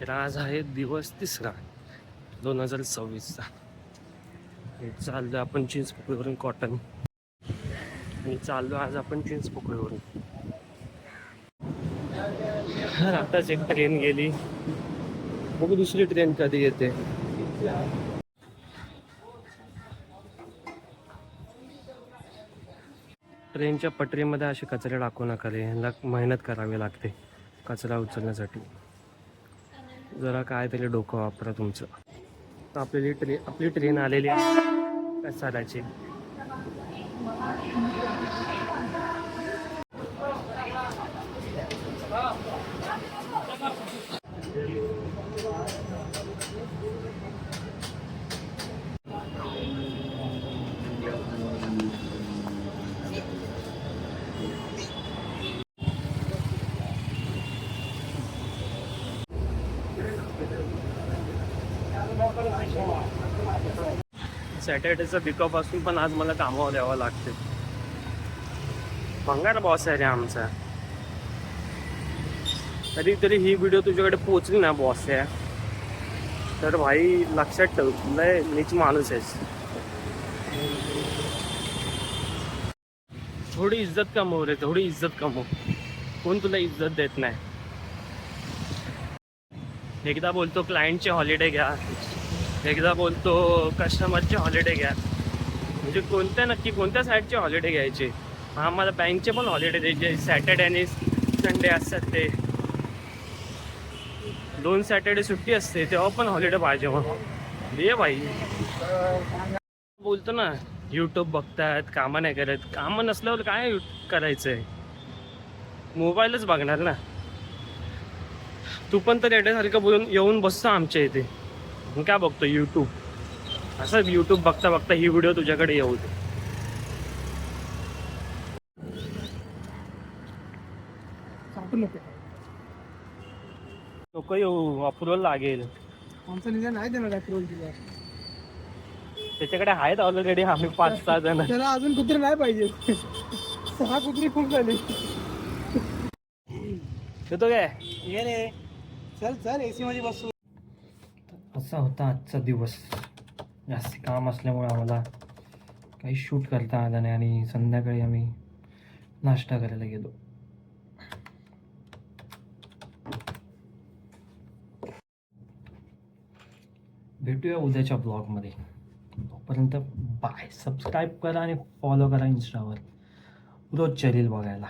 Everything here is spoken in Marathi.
तर आज आहे दिवस तिसरा दोन हजार सव्वीसचा चाललो आपण चिंचपोकळीवरून कॉटन आणि चाललो आज आपण चिंच पोकळीवरून. आताच एक ट्रेन गेली. बघू दुसरी ट्रेन कधी येते. ट्रेनच्या पटरीमध्ये असे कचरे टाकू नका रे. मेहनत करावी लागते कचरा उचलण्यासाठी. जरा काय तरी डोकं वापरा तुमचं. तर आपली ट्रेन आपली ट्रेन आलेली आहे. चालायची सॅटर्डेचं पिकअप असून पण आज मला कामावर यावं लागते. भंगार बॉस आहे रे आमचा. कधीतरी ही व्हिडिओ तुझ्याकडे पोचली ना बॉस आहे. तर भाई लक्षात ठेव लय नीच माणूस आहेस. थोडी इज्जत कमव रे थोडी इज्जत कमव. कोण तुला इज्जत देत नाही? एकदा बोलतो क्लायंटचे हॉलिडे घ्या. एकदा बोलतो कस्टमरचे हॉलिडे घ्या. म्हणजे कोणत्या नक्की कोणत्या साईडचे हॉलिडे घ्यायचे? आम्हाला बँकचे पण हॉलिडे द्यायचे. सॅटर्डे आणि संडे असतात ते. दोन सॅटर्डे सुट्टी असते तेव्हा पण हॉलिडे पाहिजे हो. मग दे भाई. बोलतो ना यूट्यूब बघतात कामं नाही करत. कामं नसल्यावर काय करायचं आहे मोबाईलच बघणार ना. तू पण तर येण्यासारखं बोलून येऊन बसतो आमच्या इथे. मग काय बघतो यूट्यूब असं यूट्यूब बघता बघता ही व्हिडिओ तुझ्याकडे येऊ दे. लोक येऊ अप्रुव्हल लागेल. आमचा निजा नाही देणार अप्रुव्हल दिला. त्याच्याकडे आहेत ऑलरेडी आम्ही पाच सहा जण. त्याला अजून कुत्री नाही पाहिजे. सहा कुत्री खूप झाली. येतो काय? ये रे. चल चल एसी मध्ये बसू. असा होता आजचा दिवस. जास्त काम असल्यामुळे आम्हाला काही शूट करता आलं नाही आणि संध्याकाळी आम्ही नाश्ता करायला गेलो. भेटूया उद्याच्या ब्लॉगमध्ये तोपर्यंत बाय सबस्क्राईब करा आणि फॉलो करा इंस्टावर रोज चॅनेल बघायला.